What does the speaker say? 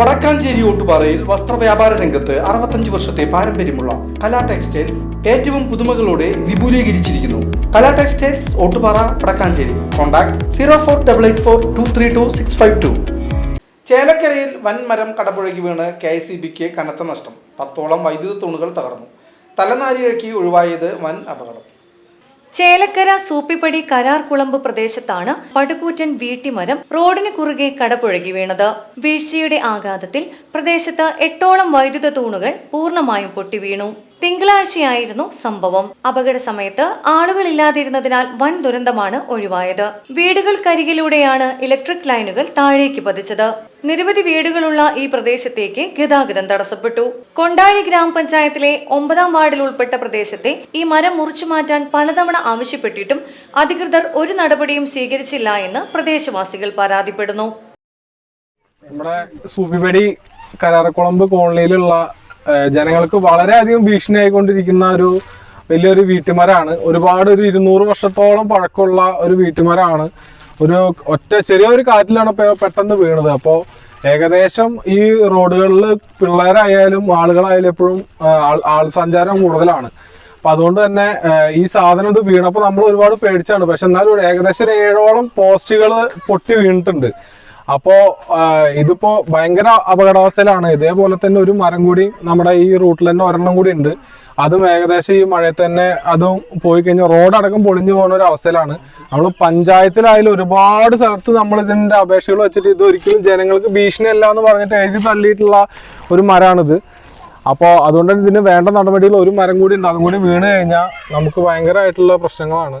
വടക്കാഞ്ചേരി ഓട്ടുപാറയിൽ വസ്ത്രവ്യാപാര രംഗത്ത് അറുപത്തഞ്ച് വർഷത്തെ പാരമ്പര്യമുള്ള കലാ ടെക്സ്റ്റൈൽസ് ഏറ്റവും പുതുമകളോടെ വിപുലീകരിച്ചിരിക്കുന്നു. Kala textiles Ottupara Vadakkanchery. Contact zero four double eight four two three two six five two. ചേലക്കരയിൽ വൻമരം കടപുഴകി വീണ് കെ ഐ സി ബിക്ക് കനത്ത നഷ്ടം. പത്തോളം വൈദ്യുത തൂണുകൾ തകർന്നു. തലനാരിഴയ്ക്ക് ഒഴിവായത് വൻ അപകടം. ചേലക്കര സൂപ്പിപ്പടി കരാർകുളമ്പ് പ്രദേശത്താണ് പടുകൂറ്റൻ വീട്ടിമരം റോഡിന് കുറുകെ കടപുഴകി വീണത്. വീഴ്ചയുടെ ആഘാതത്തിൽ പ്രദേശത്ത് എട്ടോളം വൈദ്യുത തൂണുകൾ പൂർണമായും പൊട്ടിവീണു തിങ്കളാഴ്ചയായിരുന്നു സംഭവം. അപകട സമയത്ത് ആളുകളില്ലാതിരുന്നതിനാൽ വൻ ദുരന്തമാണ് ഒഴിവായത്. വീടുകൾക്കരികിലൂടെയാണ് ഇലക്ട്രിക് ലൈനുകൾ താഴേക്ക് പതിച്ചത്. നിരവധി വീടുകളുള്ള ഈ പ്രദേശത്തേക്ക് ഗതാഗതം തടസ്സപ്പെട്ടു. കൊണ്ടാഴി ഗ്രാമപഞ്ചായത്തിലെ ഒമ്പതാം വാർഡിൽ ഉൾപ്പെട്ട പ്രദേശത്തെ ഈ മരം മുറിച്ചു മാറ്റാൻ പലതവണ ആവശ്യപ്പെട്ടിട്ടും അധികൃതർ ഒരു നടപടിയും സ്വീകരിച്ചില്ല എന്ന് പ്രദേശവാസികൾ പരാതിപ്പെടുന്നു. നമ്മുടെ സൂപ്പിപ്പടി കരാറക്കുളമ്പ് കോളനിയിലുള്ള ജനങ്ങൾക്ക് വളരെയധികം ഭീഷണിയായിക്കൊണ്ടിരിക്കുന്ന ഒരു വലിയൊരു വീട്ടുമരാണ്. ഒരുപാട് ഒരു ഇരുന്നൂറ് വർഷത്തോളം പഴക്കമുള്ള ഒരു വീട്ടുമരാണ്. ഒരു ഒറ്റ ചെറിയൊരു കാറ്റിലാണ് പെട്ടെന്ന് വീണത്. അപ്പോൾ ഏകദേശം ഈ റോഡുകളിൽ പിള്ളേരായാലും ആളുകളായാലും എപ്പോഴും ആൾ സഞ്ചാരം കൂടുതലാണ്. അപ്പൊ അതുകൊണ്ട് തന്നെ ഈ സാധനം ഇത് വീണപ്പോൾ നമ്മൾ ഒരുപാട് പേടിച്ചാണ്. പക്ഷെ എന്നാലും ഏകദേശം ഒരു ഏഴോളം പോസ്റ്റുകൾ പൊട്ടി വീണിട്ടുണ്ട്. അപ്പോ ഇതിപ്പോ ഭയങ്കര അപകടാവസ്ഥയിലാണ്. ഇതേപോലെ തന്നെ ഒരു മരം കൂടി നമ്മുടെ ഈ റൂട്ടിൽ തന്നെ ഒരെണ്ണം കൂടി ഉണ്ട്. അതും ഏകദേശം ഈ മഴയത്ത് തന്നെ അതും പോയി കഴിഞ്ഞാൽ റോഡടക്കം പൊളിഞ്ഞു പോകുന്ന ഒരു അവസ്ഥയിലാണ്. നമ്മൾ പഞ്ചായത്തിലായാലും ഒരുപാട് സ്ഥലത്ത് നമ്മൾ ഇതിന്റെ അപേക്ഷകൾ വെച്ചിട്ട് ഇത് ഒരിക്കലും ജനങ്ങൾക്ക് ഭീഷണിയല്ല എന്ന് പറഞ്ഞിട്ട് എഴുതി തള്ളിയിട്ടുള്ള ഒരു മരമാണിത് അപ്പോൾ അതുകൊണ്ട് ഇതിന് വേണ്ട നടപടികൾ ഒരു മരം കൂടി ഉണ്ട്. അതും കൂടി വീണ് കഴിഞ്ഞാൽ നമുക്ക് ഭയങ്കരമായിട്ടുള്ള പ്രശ്നങ്ങളാണ്.